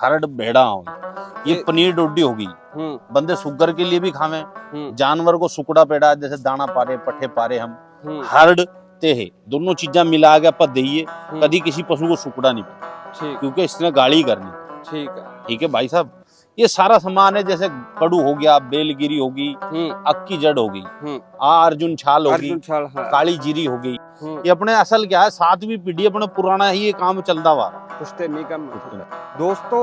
हरड भेड़ा हो। ये पनीर डोडी होगी। हम्म। बंदे सुगर के लिए भी खावे। हम्म। जानवर को सुकड़ा पेड़ा जैसे दाना पारे पठे पारे हम। हम्म। हरड ते है। दोनों चीजा मिला के आप दे कभी किसी पशु को सुकड़ा नहीं पड़ता। क्योंकि इसने गाड़ी करनी। ठीक है। ठीक है भाई साहब। ये सारा सामान है जैसे कड़ू हो गया बेलगिरी होगी अक्की जड़ होगी आ अर्जुन छाल होगी हाँ। काली जीरी होगी। ये अपने असल क्या है सातवीं पीढ़ी अपने पुराना ही ये काम चलता हुआ रहा ਪੁਸ਼ਤੇ ਨਹੀਂ ਕੰਮ ਦੋਸਤੋ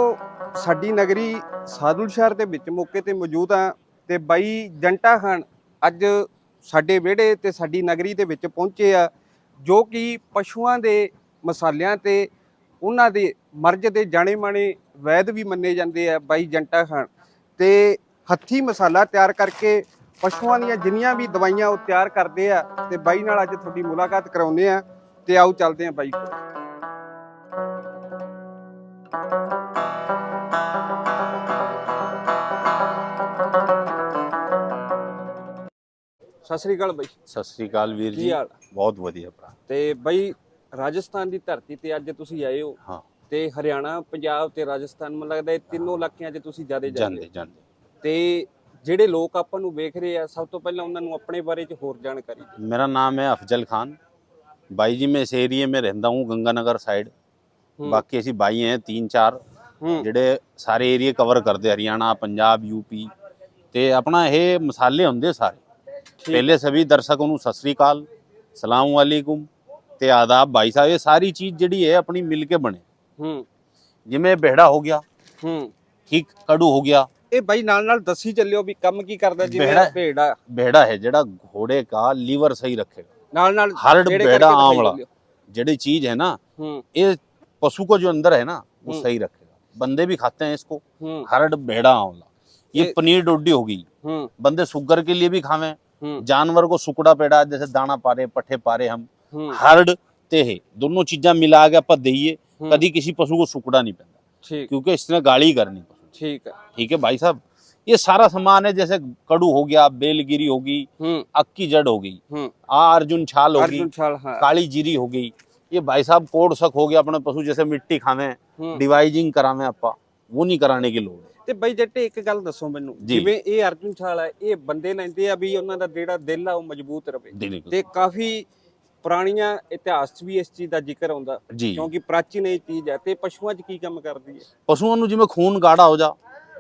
ਸਾਡੀ ਨਗਰੀ ਸਾਦੁਲ ਸ਼ਹਿਰ ਦੇ ਵਿੱਚ ਮੌਕੇ ਤੇ ਮੌਜੂਦ ਆ ਤੇ ਬਾਈ ਜੰਟਾ ਖਾਨ ਅੱਜ ਸਾਡੇ ਵਿਹੜੇ ਤੇ ਸਾਡੀ ਨਗਰੀ ਦੇ ਵਿੱਚ ਪਹੁੰਚੇ ਆ ਜੋ ਕਿ ਪਸ਼ੂਆਂ ਦੇ ਮਸਾਲਿਆਂ ਤੇ ਉਹਨਾਂ ਦੇ ਮਰਜ਼ ਦੇ ਜਾਣੇ ਮਾਣੇ ਵੈਦ ਵੀ ਮੰਨੇ ਜਾਂਦੇ ਆ ਬਾਈ ਜੰਟਾ ਖਾਨ ਤੇ ਹੱਥੀ ਮਸਾਲਾ ਤਿਆਰ ਕਰਕੇ ਪਸ਼ੂਆਂ ਦੀਆਂ ਜਿੰਨੀਆਂ ਵੀ ਦਵਾਈਆਂ ਉਹ ਤਿਆਰ ਕਰਦੇ ਆ ਤੇ ਬਾਈ ਨਾਲ ਅੱਜ ਤੁਹਾਡੀ ਮੁਲਾਕਾਤ ਕਰਾਉਂਦੇ ਆ ਤੇ ਆਓ ਚੱਲਦੇ ਆ ਬਾਈ ਕੋਲ। ਸਤਿ ਸ੍ਰੀ ਅਕਾਲ ਬਾਈ। ਸਤਿ ਸ੍ਰੀ ਅਕਾਲ ਵੀਰ ਜੀ। ਬਹੁਤ ਵਧੀਆ ਭਰਾ। ਤੇ ਬਾਈ ਰਾਜਸਥਾਨ ਦੀ ਧਰਤੀ ਤੇ ਅੱਜ ਤੁਸੀਂ ਆਏ ਹੋ ਹਾਂ। ਤੇ ਹਰਿਆਣਾ ਪੰਜਾਬ ਤੇ ਰਾਜਸਥਾਨ ਮੈਨੂੰ ਲੱਗਦਾ ਇਹ ਤਿੰਨੋਂ ਇਲਾਕਿਆਂ 'ਚ ਤੁਸੀਂ ਜ਼ਿਆਦਾ ਜਾਂਦੇ ਜਾਂਦੇ ਜਾਂਦੇ। ਤੇ ਜਿਹੜੇ ਲੋਕ ਆਪਾਂ ਨੂੰ ਵੇਖ ਰਹੇ ਆ ਸਭ ਤੋਂ ਪਹਿਲਾਂ ਉਹਨਾਂ ਨੂੰ ਆਪਣੇ ਬਾਰੇ 'ਚ ਹੋਰ ਜਾਣਕਾਰੀ ਦਿਓ मेरा नाम है अफजल खान भाई जी मैं इस एरिए में रहता हूँ गंगानगर साइड ਹੂੰ, ਬਾਕੀ ਅਸੀਂ ਬਾਈ हैं तीन चार ਹੂੰ ਜਿਹੜੇ ਸਾਰੇ ਏਰੀਏ ਕਵਰ ਕਰਦੇ ਹਰਿਆਣਾ ਪੰਜਾਬ ਯੂਪੀ ਤੇ ਆਪਣਾ ਇਹ ਮਸਾਲੇ ਹੁੰਦੇ ਸਾਰੇ ਠੀਕ। ਪਹਿਲੇ ਸਭੀ ਦਰਸ਼ਕਾਂ ਨੂੰ ਸਤਿ ਸ੍ਰੀ ਅਕਾਲ ਸਲਾਮ ਵਾਲੇਕੁਮ ਤੇ ਆਦਾਬ ਭਾਈ ਸਾਹਿਬ ਇਹ ਸਾਰੀ ਚੀਜ਼ ਜਿਹੜੀ ਹੈ ਆਪਣੀ ਮਿਲ ਕੇ ਬਣੇ ਹੂੰ ਜਿਵੇਂ ਬਹਿੜਾ ਹੋ ਗਿਆ ਹੂੰ ਠੀਕ ਕੜੂ ਹੋ ਗਿਆ ਇਹ ਬਾਈ ਨਾਲ ਨਾਲ ਦੱਸੀ ਚੱਲਿਓ ਵੀ ਕੰਮ ਕੀ ਕਰਦਾ ਜਿਵੇਂ ਭੇੜਾ ਭੇੜਾ ਹੈ ਜਿਹੜਾ ਘੋੜੇ ਦਾ ਲੀਵਰ ਸਹੀ ਰੱਖੇਗਾ ਨਾਲ ਨਾਲ ਹਰਡ ਭੇੜਾ ਆਮਲਾ ਜਿਹੜੀ चीज है ना ये पशु को जो अंदर है ना वो सही रखेगा बंदे भी खाते हैं इसको हरड भेड़ा आंवला ये पनीर डोडी होगी बंदे शुगर के लिए भी खावे जानवर को सुकड़ा पेड़ा जैसे दाना पा रहे पट्ठे पा रहे हम हरड ते है दोनों चीजा मिला के आप दे कभी किसी पशु को सुकड़ा नहीं पैदा क्योंकि इसने गाड़ी करनी पशु ਠੀਕ ਹੈ ठीक है भाई साहब ये सारा सामान है जैसे कड़ू हो गया बेलगिरी होगी ਹੂੰ अक्की जड़ हो गई ਹੂੰ आ अर्जुन छाल होगी अर्जुन छाल हाँ काली जीरी हो गई ये भाई साहब कोड सक हो गया अपने पशु जैसे मिट्टी खावे ਹੂੰ डिवाइजिंग करावे आपा वो नहीं कराने की लोड़ है ਤੇ ਬਾਈ ਜੱਟੇ ਇੱਕ ਗੱਲ ਦੱਸੋ ਮੈਨੂੰ ਜੀ। ਜਿਵੇਂ ਇਹ ਅਰਜੁਨ ਛਾਲ ਹੈ ਇਹ ਬੰਦੇ ਲੈਂਦੇ ਆ ਵੀ ਉਹਨਾਂ ਦਾ ਜਿਹੜਾ ਦਿਲ ਆ ਉਹ ਮਜ਼ਬੂਤ ਰਵੇ देने की ਤੇ ਕਾਫੀ ਪੁਰਾਣੀਆਂ ਇਤਿਹਾਸ 'ਚ ਵੀ ਇਸ ਚੀਜ਼ ਦਾ ਜ਼ਿਕਰ ਆਉਂਦਾ जी ਕਿਉਂਕਿ ਪ੍ਰਾਚੀਨ ਇਹ ਚੀਜ਼ ਹੈ ਤੇ ਪਸ਼ੂਆਂ 'ਚ ਕੀ ਕੰਮ ਕਰਦੀ ਹੈ पशुओं ਨੂੰ ਜਿਵੇਂ खून गाढ़ा हो जा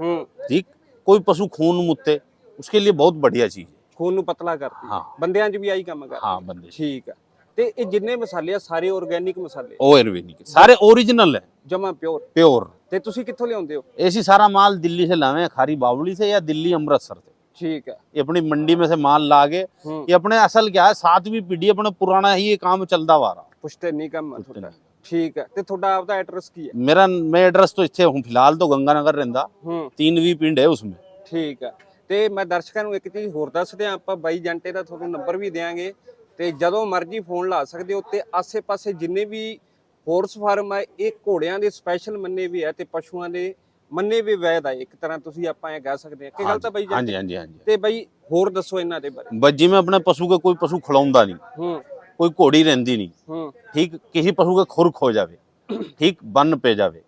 ਹੂੰ ठीक कोई पशु खून मुत्ते उसके लिए बहुत बढ़िया चीज है ਖੂਨ ਨੂੰ ਪਤਲਾ ਕਰਦੀ ਹੈ हाँ ਬੰਦਿਆਂ 'ਚ ਵੀ ਆਹੀ ਕੰਮ ਕਰਦੀ हाँ बंदे ਠੀਕ ਆ ਤੇ ਇਹ ਜਿੰਨੇ ਮਸਾਲੇ ਆ ਸਾਰੇ ਆਰਗੇਨਿਕ ਮਸਾਲੇ ओ आयुर्वेदिक सारे ओरिजिनल है ਜਮਾ ਪਿਓਰ प्योर ਤੇ ਤੁਸੀਂ ਕਿੱਥੋਂ ਲਿਆਉਂਦੇ ਹੋ ऐसी सारा माल दिल्ली से लावे हैं, खारी बावली से या दिल्ली अमृतसर से ਠੀਕ ਹੈ ये अपनी मंडी में से माल ला के ਹੂੰ ये अपने असल क्या है सातवीं पीढ़ी अपने पुराना ही ये काम चलता हुआ रहा ਪੁਸ਼ਤੇ ਨਹੀਂ ਕੰਮ ਆ पुश्ते ਤੁਹਾਡਾ नहीं। ਠੀਕ ਹੈ ਤੇ ਤੁਹਾਡਾ ਆਪਦਾ ਐਡਰੈਸ ਕੀ ਹੈ मेरा मैं एड्रेस तो इतने हूँ फिलहाल तो गंगानगर रहता ਹੂੰ तीनवीं पिंड है उसमें ਠੀਕ ਆ ਤੇ ਮੈਂ ਦਰਸ਼ਕਾਂ ਨੂੰ ਇੱਕ ਚੀਜ਼ ਹੋਰ ਦੱਸ ਦਿਆਂ ਆਪਾਂ ਬਾਈ ਜੰਟੇ ਦਾ ਤੁਹਾਨੂੰ ਨੰਬਰ ਵੀ ਦੇਵਾਂਗੇ ਤੇ ਜਦੋਂ ਮਰਜ਼ੀ ਫੋਨ ਲਾ ਸਕਦੇ ਹੋ ਤੇ ਆਸੇ-ਪਾਸੇ ਜਿੰਨੇ ਵੀ ਹੋਰਸ ਫਾਰਮ ਆ ਇਹ ਘੋੜਿਆਂ ਦੇ ਸਪੈਸ਼ਲ ਮੰਨੇ ਵੀ ਆ ਤੇ ਪਸ਼ੂਆਂ ਦੇ ਮੰਨੇ ਵੀ ਵੈਦ ਆ ਇੱਕ ਤਰ੍ਹਾਂ ਤੁਸੀਂ ਆਪਾਂ ਇਹ ਕਹਿ ਸਕਦੇ ਆ ਕਿ ਗਲਤ ਆ ਬਾਈ ਜੀ ਹਾਂਜੀ ਹਾਂਜੀ ਹਾਂਜੀ। ਤੇ ਬਾਈ ਹੋਰ ਦੱਸੋ ਇਹਨਾਂ ਦੇ ਬਾਰੇ। ਬਸ ਜਿਵੇਂ ਆਪਣਾ ਪਸ਼ੂ ਦਾ ਕੋਈ ਪਸ਼ੂ ਖਿਲਾਉਂਦਾ ਨਹੀਂ ਹੂੰ। ਕੋਈ ਘੋੜੀ ਰਹਿੰਦੀ ਨਹੀਂ ਹੂੰ। ਠੀਕ ਕਿਸੇ ਪਸ਼ੂ ਦਾ ਖੁਰਕ ਹੋ ਜਾਵੇ ठीक बन पे जावे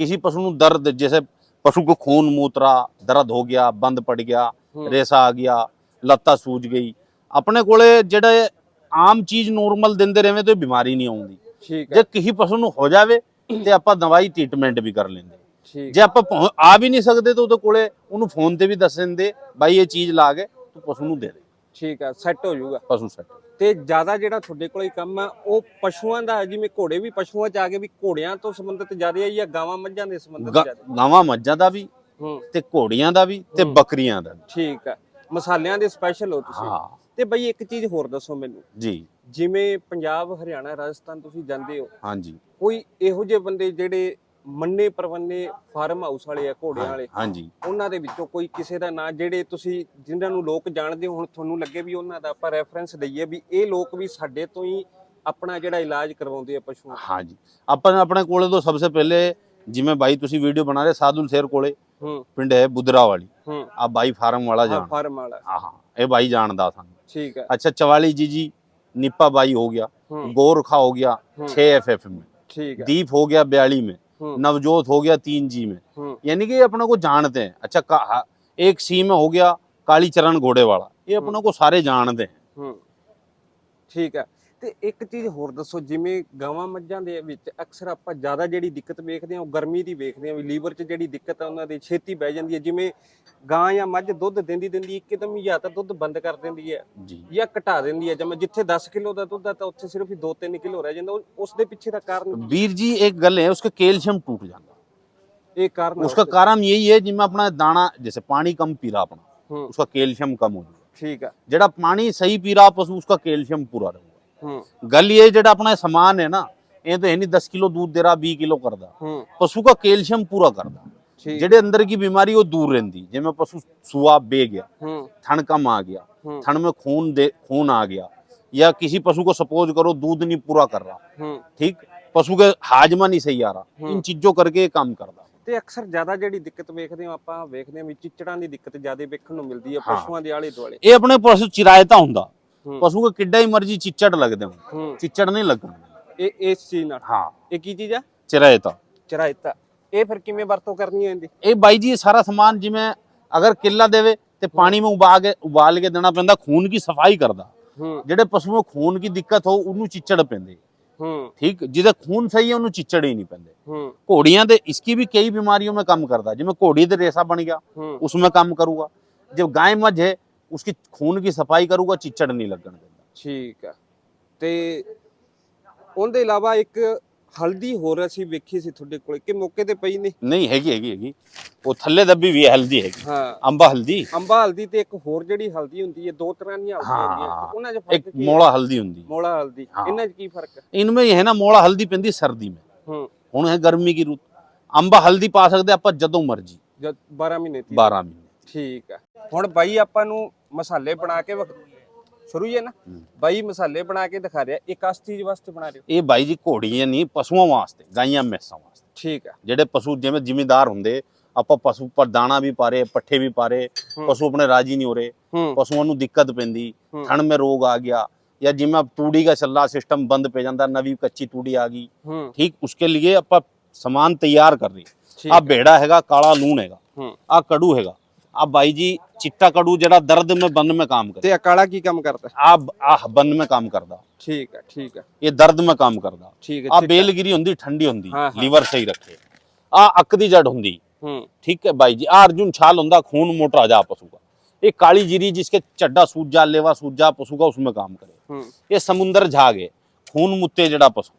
किसी पशु ਨੂੰ ਦਰਦ जैसे पशु को खून मूत्रा दर्द हो ਗਿਆ बंद पड़ गया रेसा आ गया ਲੱਤਾਂ ਸੂਜ ਗਈ ਆਪਣੇ ਕੋਲੇ ਜਿਹੜੇ ਆਮ ਚੀਜ਼ ਨੋਰਮਲ ਦਿੰਦੇ ਰਹੇ ਤੇ ਬਿਮਾਰੀ ਨਹੀਂ ਆਉਂਦੀ। ਠੀਕ ਹੈ ਜੇ ਕਿਸੇ ਪਸ਼ੂ ਨੂੰ ਹੋ ਜਾਵੇ ਤੇ ਆਪਾਂ ਦਵਾਈ ਟ੍ਰੀਟਮੈਂਟ ਵੀ ਕਰ ਲੈਂਦੇ। ਜੇ ਆਪਾਂ ਆ ਵੀ ਨਹੀਂ ਸਕਦੇ ਤਾਂ ਉਹਦੇ ਕੋਲੇ ਉਹਨੂੰ ਫੋਨ ਤੇ ਵੀ ਦੱਸ ਦਿੰਦੇ ਬਾਈ ਇਹ ਚੀਜ਼ ਲਾ ਕੇ ਤੂੰ ਪਸ਼ੂ ਨੂੰ ਦੇ ਦੇ। ਠੀਕ ਆ ਸੈੱਟ ਹੋ ਜਾਊਗਾ। ਪਸ਼ੂ ਸੈੱਟ ਤੇ ਜ਼ਿਆਦਾ ਜਿਹੜਾ ਤੁਹਾਡੇ ਕੋਲ ਕੰਮ ਆ ਉਹ ਪਸ਼ੂਆਂ ਦਾ ਹੈ, ਜਿਵੇਂ ਘੋੜੇ ਵੀ ਪਸ਼ੂਆਂ ਚ ਆ ਗਏ ਵੀ ਘੋੜਿਆਂ ਤੋਂ ਸੰਬੰਧਿਤ ਜ਼ਿਆਦਾ ਹੈ ਜਾਂ ਗਾਵਾਂ ਮੱਝਾਂ ਦੇ ਸੰਬੰਧਿਤ ਜ਼ਿਆਦਾ? ਗਾਵਾਂ ਮੱਝਾਂ ਦਾ ਵੀ ਤੇ ਘੋੜੀਆਂ ਦਾ ਵੀ ਤੇ। ਬੱਕਰੀਆਂ ਦਾ ਠੀਕ ਆ। ਮਸਾਲਿਆਂ ਦੇ ਸਪੈਸ਼ਲ ਹੋ ਤੁਸੀਂ। ਹਾਂ। ਤੇ ਬਈ ਇੱਕ ਚੀਜ਼ ਹੋਰ ਦੱਸੋ ਮੈਨੂੰ। ਜੀ। ਜਿਵੇਂ ਪੰਜਾਬ ਹਰਿਆਣਾ ਰਾਜਸਥਾਨ ਤੁਸੀਂ ਜਾਂਦੇ ਹੋ। ਹਾਂਜੀ। ਕੋਈ ਇਹੋ ਜਿਹੇ ਬੰਦੇ ਜਿਹੜੇ ਮੰਨੇ ਪਰਵੰਨੇ ਫਾਰਮ ਹਾਊਸ ਵਾਲੇ ਆ ਘੋੜਿਆਂ ਵਾਲੇ ਹਾਂਜੀ ਉਹਨਾਂ ਦੇ ਵਿੱਚੋਂ ਕੋਈ ਕਿਸੇ ਦਾ ਨਾਂ ਜਿਹੜੇ ਤੁਸੀਂ ਜਿਨ੍ਹਾਂ ਨੂੰ ਲੋਕ ਜਾਣਦੇ ਹੋ ਹੁਣ ਤੁਹਾਨੂੰ ਲੱਗੇ ਵੀ ਉਹਨਾਂ ਦਾ ਆਪਾਂ ਰੈਫਰੈਂਸ ਦਈਏ ਵੀ ਇਹ ਲੋਕ ਵੀ ਸਾਡੇ ਤੋਂ ਹੀ ਆਪਣਾ ਜਿਹੜਾ ਇਲਾਜ ਕਰਵਾਉਂਦੇ ਆ ਪਸ਼ੂਆਂ ਦਾ। ਹਾਂਜੀ ਆਪਾਂ ਨੇ ਆਪਣੇ ਕੋਲੇ ਤੋਂ ਸਭ ਤੋਂ ਪਹਿਲੇ ਜਿਵੇਂ ਬਾਈ ਤੁਸੀਂ ਵੀਡੀਓ ਬਣਾ ਰਹੇ ਸਾਧੂਲ ਸ਼ੇਰ ਕੋਲੇ ਹੂੰ ਪਿੰਡ ਹੈ ਬੁੱਧਰਾ ਵਾਲੀ ਹੂੰ ਆ ਬਾਈ ਫਾਰਮ ਵਾਲਾ ਹਾਂ ਜਾਣ ਫਾਰਮ ਵਾਲਾ ਹਾਂ ਹਾਂ ਇਹ ਬਾਈ ਜਾਣਦਾ ਸਾਨੂੰ ਠੀਕ ਹੈ अच्छा चवाली जी जी निप्पा बाई हो गया ਹੂੰ गोरखा हो गया हम्म। छह एफ एफ में ਠੀਕ ਹੈ दीप हो गया बयाली में हम्म नवजोत हो गया तीन जी में यानी कि अपने को जानते हैं अच्छा एक सी में हो गया कालीचरण घोड़े वाला ये अपने को सारे जानते हैं ठीक है ਤੇ ਇੱਕ ਚੀਜ਼ ਹੋਰ ਦੱਸੋ ਜਿਵੇਂ ਗਾਵਾਂ ਮੱਝਾਂ ਦੇ ਵਿੱਚ ਅਕਸਰ ਆਪਾਂ ਜ਼ਿਆਦਾ ਜਿਹੜੀ ਦਿੱਕਤ ਵੇਖਦੇ ਹਾਂ ਉਹ ਗਰਮੀ ਦੀ ਵੇਖਦੇ ਹਾਂ ਵੀ ਲੀਵਰ 'ਚ ਜਿਹੜੀ ਦਿੱਕਤ ਆ ਉਹਨਾਂ ਦੀ ਛੇਤੀ ਬਹਿ ਜਾਂਦੀ ਹੈ ਜਿਵੇਂ ਗਾਂ ਜਾਂ ਮੱਝ ਦੁੱਧ ਦਿੰਦੀ ਦਿੰਦੀ ਇੱਕਦਮ ਹੀ ਜਾਂ ਤਾਂ ਦੁੱਧ ਬੰਦ ਕਰ ਦਿੰਦੀ ਹੈ जी ਜਾਂ ਘਟਾ ਦਿੰਦੀ ਹੈ ਜਿਵੇਂ ਜਿੱਥੇ 10 ਕਿਲੋ ਦਾ ਦੁੱਧ ਆ ਤਾਂ ਉੱਥੇ ਸਿਰਫ ਹੀ 2-3 ਕਿਲੋ ਰਹਿ ਜਾਂਦਾ ਉਹ- ਉਸ ਦੇ ਪਿੱਛੇ ਦਾ ਕਾਰਨ ਕੀ? वीर जी एक गल है उसका कैल्शियम टूट जाता ਇਹ ਕਾਰਨ ਆ उसका ਉਸਦੇ। कारण यही है जिसमें अपना दाना जैसे पानी कम पी रहा अपना ਹੂੰ उसका कैल्शियम कम हो जाएगा ਠੀਕ ਆ जेड़ा पानी सही पी रहा पशु उसका कैल्शियम पूरा रहेगा ਹੂੰ गल ये जेड़ा अपना समान है ना ये तो है नहीं दस किलो दूध दे रहा बीस किलो करदा ਹੂੰ पशु का कैल्शियम पूरा करदा ਠੀਕ ਜਿਹੜੇ ਅੰਦਰ ਕੀ ਬਿਮਾਰੀ ਉਹ ਦੂਰ ਰਹਿੰਦੀ ਜਿਵੇਂ ਪਸ਼ੂ ਸੁਆ ਬੇ ਗਿਆ ਹੂੰ ਥਣ ਕਮ ਆ ਗਿਆ ਹੂੰ थन में खून दे खून आ गया या किसी पशु को सपोज करो दूध नहीं पूरा कर रहा ਹੂੰ ठीक पशु के हाजमा नहीं सही आ रहा हम्म। इन चीजों करके ये काम करता ਤੇ ਅਕਸਰ ਜ਼ਿਆਦਾ ਜਿਹੜੀ ਦਿੱਕਤ ਵੇਖਦੇ ਹਾਂ ਆਪਾਂ ਵੇਖਦੇ ਹਾਂ ਵੀ ਚਿੱਚੜਾਂ ਦੀ ਦਿੱਕਤ ਜ਼ਿਆਦਾ ਵੇਖਣ ਨੂੰ ਮਿਲਦੀ ਹੈ ਹਾਂ। ਪਸ਼ੂਆਂ ਦੇ ਆਲੇ ਦੁਆਲੇ ਇਹ ਆਪਣੇ ਪਸ਼ੂ ਚਿਰਾਇਤਾ ਹੁੰਦਾ पशु को किड्डा ही मर्जी चिच्चड़ लग दे चिच्चड़ नहीं लगन ਇਹ ਇਸ ਚੀਜ਼ ਨਾਲ। हाँ ਇਹ ਕੀ ਚੀਜ਼ ਆ? चिरायता ਚਰਾਇਤਾ। ਇਹ ਫਿਰ ਕਿਵੇਂ ਵਰਤੋਂ ਕਰਨੀ ਹੈ ਇਹ ਬਾਈ ਜੀ ਇਹ ਸਾਰਾ ਸਮਾਨ ਜਿਵੇਂ ਅਗਰ ਕਿੱਲਾ ਦੇਵੇ ਤੇ ਪਾਣੀ ਮੇ ਉਬਾ ਕੇ ਉਬਾਲ ਕੇ ਦੇਣਾ ਪੈਂਦਾ ਖੂਨ ਦੀ ਸਫ਼ਾਈ ਕਰਦਾ। ਜਿਹੜੇ ਪਸ਼ੂ ਨੂੰ ਖੂਨ ਦੀ ਦਿੱਕਤ ਹੋ ਉਹਨੂੰ ਚਿੱਚੜ ਪੈਂਦੇ। ਹੂੰ। ठीक ਜਿਹਦਾ ਖੂਨ ਸਹੀ ਹੈ ਉਹਨੂੰ ਚਿੱਚੜ ਹੀ ਨਹੀਂ ਪੈਂਦੇ। ਹੂੰ। ਘੋੜੀਆਂ ਦੇ ਇਸਕੀ ਵੀ ਕਈ बीमारियों में काम करता है जिसमें घोड़ी दे रेसा बन गया ਹੂੰ उसमें काम करूंगा जब गाय मज उसकी खून की सफाई करूंगा चिच्चड़ नहीं लगन देता ਠੀਕ ਆ ਤੇ ਉਹਦੇ ਇਲਾਵਾ ਇੱਕ ਹਲਦੀ ਹੋਰ ਅਸੀਂ ਵੇਖੀ ਸੀ ਤੁਹਾਡੇ ਕੋਲ ਕਿ ਮੌਕੇ ਤੇ ਪਈ ਨੇ नहीं हैगी हैगी हैगी वो थल्ले दबी भी है हल्दी हैगी ਹਾਂ अंबा हल्दी ਅੰਬਾ ਹਲਦੀ ਤੇ ਇੱਕ ਹੋਰ ਜਿਹੜੀ ਹਲਦੀ ਹੁੰਦੀ ਹੈ ਦੋ ਤਰ੍ਹਾਂ ਦੀਆਂ ਹਲਦੀਆਂ ਹਾਂ। ਹੁੰਦੀਆਂ ਤੇ ਉਹਨਾਂ 'ਚ ਫਰਕ एक ਕੀ ਹੈ? मोड़ा हल्दी हुंदी ਮੋਲਾ ਹਲਦੀ ਹਾਂ। ਇਹਨਾਂ 'ਚ ਕੀ ਫਰਕ ਹੈ इनमें ये है ना मोड़ा हल्दी ਪੈਂਦੀ ਸਰਦੀ में ਹੂੰ ਹੁਣ ਹੈ ਗਰਮੀ ਦੀ ਰੁੱਤ ਅੰਬਾ ਹਲਦੀ ਪਾ ਸਕਦੇ ਆਪਾਂ ਜਦੋਂ ਮਰਜੀ ਜਦ 12 ਮਹੀਨੇ ਦੀ 12 ਮਹੀਨੇ ਠੀਕ ਆ। ਹੁਣ ਬਾਈ ਆਪਾਂ ਨੂੰ ਮਸਾਲੇ ਬਣਾ ਕੇ ਸ਼ੁਰੂ ਹੀ ਹੈ ਨਾ? ਬਾਈ ਮਸਾਲੇ ਬਣਾ ਕੇ ਦਿਖਾ ਰਿਹਾ। ਇਹ ਕਾਸ ਚੀਜ਼ ਵਾਸਤੇ ਬਣਾ ਰਹੇ ਇਹ ਬਾਈ ਜੀ ਘੋੜੀਆਂ ਨਹੀਂ ਪਸ਼ੂਆਂ ਵਾਸਤੇ ਗਾਈਆਂ ਮੈਸਾਂ ਵਾਸਤੇ। ਠੀਕ ਆ। ਜਿਹੜੇ ਪਸ਼ੂ ਜਿਵੇਂ ਜ਼ਿਮੀਂਦਾਰ ਹੁੰਦੇ ਆਪਾਂ ਪਸ਼ੂ ਪਰ ਦਾਣਾ ਵੀ ਪਾਰੇ ਪੱਠੇ ਵੀ ਪਾਰੇ ਪਸ਼ੂ ਆਪਣੇ ਰਾਜੀ ਨਹੀਂ ਹੋ ਰਹੇ। ਪਸ਼ੂਆਂ ਨੂੰ ਦਿੱਕਤ ਪੈਂਦੀ ਹੂੰ। ਠੰਡ ਮੇ ਰੋਗ ਆ ਗਿਆ ਜਾਂ ਜਿਵੇਂ ਅਬ ਤੂੜੀ ਦਾ ਛੱਲਾ ਸਿਸਟਮ ਬੰਦ ਪੈ ਜਾਂਦਾ ਨਵੀਂ ਕੱਚੀ ਤੂੜੀ ਆ ਗਈ। ਠੀਕ ਉਸਕੇ ਲਈ ਆਪਾਂ ਸਮਾਨ ਤਿਆਰ ਕਰ ਰਹੀ ਠੀਕ ਆ। ਆ। ਹੈਗਾ ਕਾਲਾ ਲੂਣ ਹੈਗਾ। ਹੂੰ। ਆ ਕੜੂ ਹੈਗਾ। ਆ ਬਾਈ ਜੀ ਚਿੱਟਾ ਕੜੂ ਜਿਹੜਾ ਦਰਦ में बंद में काम करे ਤੇ ਇਹ ਕਾਲਾ ਕੀ ਕੰਮ ਕਰਦਾ ਆ ਆ ਬੰਦ में काम ਕਰਦਾ ਠੀਕ ਆ ਠੀਕ ਆ ਇਹ ਦਰਦ में काम ਕਰਦਾ ਠੀਕ ਆ ਹੈ ਬੇਲਗਿਰੀ ਹੁੰਦੀ ਠੰਡੀ ਹੁੰਦੀ ਹਾਂ, ਹਾਂ। ਲੀਵਰ ਸਹੀ ਰੱਖੇ ਆ ਅੱਕ ਦੀ ਜੜ ਹੁੰਦੀ ਹੂੰ ठीक है भाई जी आ अर्जुन छाल होंदा खून मोटा जा पशु का ये काली जीरी जिसके चड्डा सूज जा लेवा सूज जा पशु का उसमें काम करे ਹੂੰ ਇਹ ਸਮੁੰਦਰ ਝਾਗ ਹੈ ਖੂਨ ਮੁੱਤੇ ਜਿਹੜਾ ਪਸ਼ੂ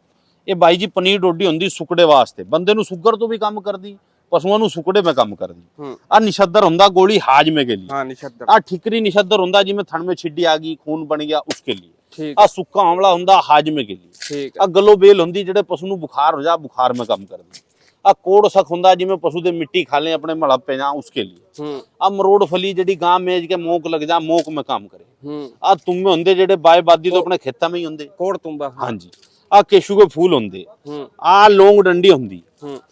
ਇਹ ਬਾਈ ਜੀ ਪਨੀਰ ਡੋਡੀ ਹੁੰਦੀ ਸੁਕੜੇ ਵਾਸਤੇ ਬੰਦੇ ਨੂੰ ਸ਼ੂਗਰ ਤੋਂ ਵੀ ਕੰਮ ਕਰਦੀ ਪਸ਼ੂਆਂ ਨੂੰ ਸੁਕੜੇ ਮੈਂ ਕੰਮ ਕਰਦੀ ਹੂੰ ਆ ਨਿਸ਼ੱਦਰ ਹੁੰਦਾ ਗੋਲੀ ਹਾਜਮੇ ਕੇ ਲਈ ਹਾਂ ਨਿਸ਼ਦਰ ਆ ਠਿਕਰੀ ਨਿਸ਼ੱਦਰ ਹੁੰਦਾ ਜਿਵੇਂ ਥਣ में ਛਿੱਡੀ ਆ ਗਈ ਖੂਨ ਬਣ ਗਿਆ ਉਸਕੇ ਲਈ ਠੀਕ ਆ ਸੁੱਕਾ ਆਮਲਾ ਹੁੰਦਾ ਹਾਜਮੇ ਕੇ ਲਈ ਠੀਕ ਆ ਆ ਗਲੋਬੇਲ ਹੁੰਦੀ ਜਿਹੜੇ ਪਸ਼ੂ ਨੂੰ ਬੁਖਾਰ ਹੋ ਜਾ ਬੁਖਾਰ में ਕੰਮ ਕਰਦੀ ਆ ਕੋੜ ਸਖ ਹੁੰਦਾ ਜਿਵੇਂ ਪਸ਼ੂ ਦੇ ਮਿੱਟੀ ਖਾ ਲੈ ਆਪਣੇ ਮਲੱਪੇ ਜਾਂ ਉਸਕੇ ਲਈ ਹੂੰ ਆ ਮਰੋੜ ਫਲੀ ਜਿਹੜੀ ਗਾਂ ਮੇਜ ਕੇ ਮੋਕ ਲੱਗ ਜਾ ਮੋਕ में ਕੰਮ ਕਰੇ ਹੂੰ ਆ ਤੁੰਮੇ ਹੁੰਦੇ ਜਿਹੜੇ ਬਾਏਬਾਦੀ ਤੋਂ ਆਪਣੇ ਖੇਤਾਂ ਵਿੱਚ ਹੀ ਹੁੰਦੇ ਕੋੜ ਤੁੰਬਾ ਹਾਂ ਹਾਂਜੀ ਆ ਕੇਸ਼ੂ ਦੇ ਫੂਲ ਹੁੰਦੇ ਹੂੰ ਆ ਲੌਂਗ ਡੰਡੀ ਹੁੰਦੀ ਹੂੰ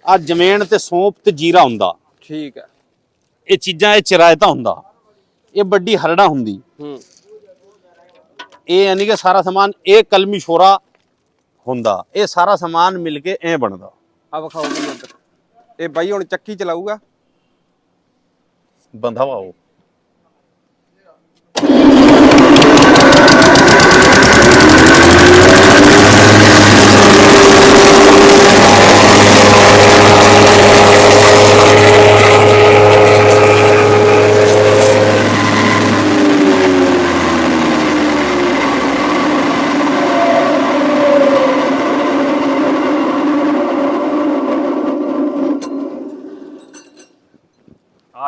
ਆ ਜਮੈਣ ਤੇ ਸੌਂਪ ਤੇ ਜੀਰਾ ਹੁੰਦਾ। ਠੀਕ ਆ ਇਹ ਚੀਜ਼ਾਂ ਇਹ ਚਰਾਇਤਾ ਹੁੰਦਾ। ਇਹ ਵੱਡੀ ਹਰੜਾ ਹੁੰਦੀ। ਹੂੰ। ਇਹ ਯਾਨੀ ਕਿ ਸਾਰਾ ਸਮਾਨ ਇਹ ਕਲਮੀ ਸ਼ੋਰਾ ਹੁੰਦਾ। ਇਹ ਸਾਰਾ ਸਮਾਨ ਮਿਲ ਕੇ ਐ ਬਣਦਾ। ਆ ਵਿਖਾਓ ਅੰਦਰ। ਇਹ ਬਾਈ ਹੁਣ ਚੱਕੀ ਚਲਾਊਗਾ? ਬੰਦਾ ਵਾ ਉਹ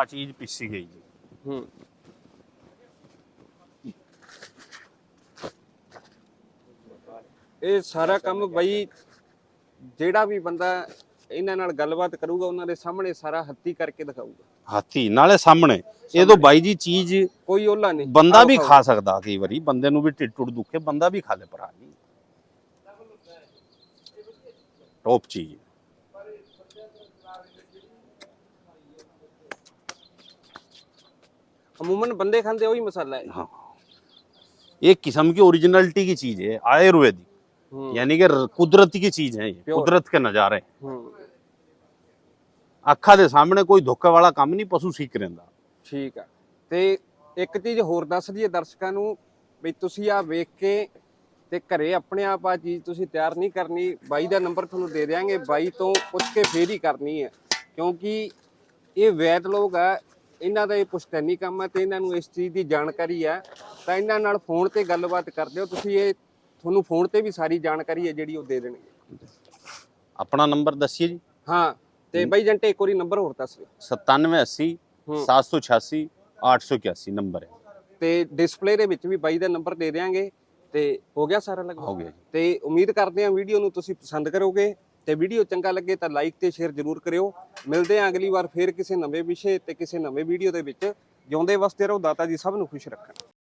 ਚੀਜ਼ ਪਿੱਸੀ ਗਈ ਜੀ। ਹੂੰ। ਇਹ ਸਾਰਾ ਕੰਮ ਬਾਈ ਜਿਹੜਾ ਵੀ ਬੰਦਾ ਇਹਨਾਂ ਨਾਲ ਗੱਲਬਾਤ ਕਰੂਗਾ ਉਹਨਾਂ ਦੇ ਸਾਹਮਣੇ ਸਾਰਾ ਹੱਥੀ ਕਰਕੇ ਦਿਖਾਊਗਾ। ਹਾਥੀ ਨਾਲੇ ਸਾਹਮਣੇ। ਇਹ ਤੋਂ ਬਾਈ ਜੀ ਚੀਜ਼ ਕੋਈ ਓਲਾ ਨਹੀਂ। ਬੰਦਾ ਵੀ। ਖਾ ਸਕਦਾ ਕਈ ਵਾਰੀ ਬੰਦੇ ਨੂੰ ਵੀ ਢਿੱਡ ਟੁੱਟ ਦੁਖੇ ਬੰਦਾ ਵੀ ਖਾ ਲੇ ਭਰਾ ਜੀ। ਟੌਪ ਚੀਜ਼। ਅਮੂਮਨ ਬੰਦੇ ਖਾਂਦੇ ਉਹੀ ਮਸਾਲਾ ਹੈ हाँ एक किस्म की ओरिजिनलिटी की चीज है आयुर्वेदिक ਹੂੰ यानी कि र- कुदरत की चीज है ये Pure. कुदरत के नज़ारे ਹੂੰ ਅੱਖਾਂ ਦੇ ਸਾਹਮਣੇ ਕੋਈ ਧੋਖੇ ਵਾਲਾ ਕੰਮ ਨਹੀਂ ਪਸ਼ੂ ਸਿੱਖ ਰਹਿੰਦਾ ਠੀਕ ਆ ਤੇ ਇੱਕ ਚੀਜ਼ ਹੋਰ ਦੱਸ ਦਈਏ ਦਰਸ਼ਕਾਂ ਨੂੰ ਵੀ ਤੁਸੀਂ ਆ ਵੇਖ ਕੇ ਤੇ ਘਰੇ ਆਪਣੇ ਆਪ ਆ ਚੀਜ਼ ਤੁਸੀਂ ਤਿਆਰ ਨਹੀਂ ਕਰਨੀ ਬਾਈ ਦਾ ਨੰਬਰ ਤੁਹਾਨੂੰ ਦੇ ਦਿਆਂਗੇ ਬਾਈ ਤੋਂ ਪੁੱਛ ਕੇ ਫੇਰ ਹੀ ਕਰਨੀ ਹੈ ਕਿਉਂਕਿ ਇਹ ਵੈਦ ਲੋਕ ਆ ਇਹਨਾਂ ਦਾ ਇਹ ਪੁਸ਼ਤੈਨੀ ਕੰਮ ਹੈ ਤੇ ਇਹਨਾਂ ਨੂੰ ਇਸ ਚੀਜ਼ ਦੀ ਜਾਣਕਾਰੀ ਹੈ ਤਾਂ ਇਹਨਾਂ ਨਾਲ ਫੋਨ ਤੇ ਗੱਲਬਾਤ ਕਰਦੇ ਹੋ। ਤੁਸੀਂ ਇਹ ਤੁਹਾਨੂੰ ਫੋਨ ਤੇ ਵੀ ਸਾਰੀ ਜਾਣਕਾਰੀ ਹੈ ਜਿਹੜੀ ਉਹ ਦੇ ਦੇਣਗੇ। ਆਪਣਾ ਨੰਬਰ ਦੱਸਿए ਜੀ। ਹਾਂ ਤੇ ਬਾਈ ਜੰਟੇ ਇੱਕ ਵਾਰੀ ਨੰਬਰ ਹੋਰ ਦੱਸ ਦਿਓ। 9780 ਹੂੰ। 786 881 ਨੰਬਰ ਹੈ। ਤੇ ਡਿਸਪਲੇ ਦੇ ਵਿੱਚ ਵੀ ਬਾਈ ਦਾ ਨੰਬਰ ਦੇ ਦਿਆਂਗੇ। ਤੇ ਹੋ ਗਿਆ ਸਾਰਾ ਹੋ ਗਿਆ ਤੇ ਉਮੀਦ ਕਰਦੇ ਹਾਂ ਵੀਡੀਓ ਨੂੰ ਤੁਸੀਂ ਪਸੰਦ ਕਰੋਗੇ। ਤੇ ਵੀਡੀਓ ਚੰਗਾ ਲੱਗੇ ਤਾਂ ਲਾਈਕ ਤੇ ਸ਼ੇਅਰ ਜ਼ਰੂਰ ਕਰਿਓ। ਮਿਲਦੇ ਹਾਂ ਅਗਲੀ ਵਾਰ ਫੇਰ ਕਿਸੇ ਨਵੇਂ ਵਿਸ਼ੇ ਤੇ ਕਿਸੇ ਨਵੇਂ ਵੀਡੀਓ ਦੇ ਵਿੱਚ। ਜਿਉਂਦੇ ਵਸਦੇ ਰਹੋ, ਦਾਤਾ ਜੀ ਸਭ ਨੂੰ ਖੁਸ਼ ਰੱਖਣ।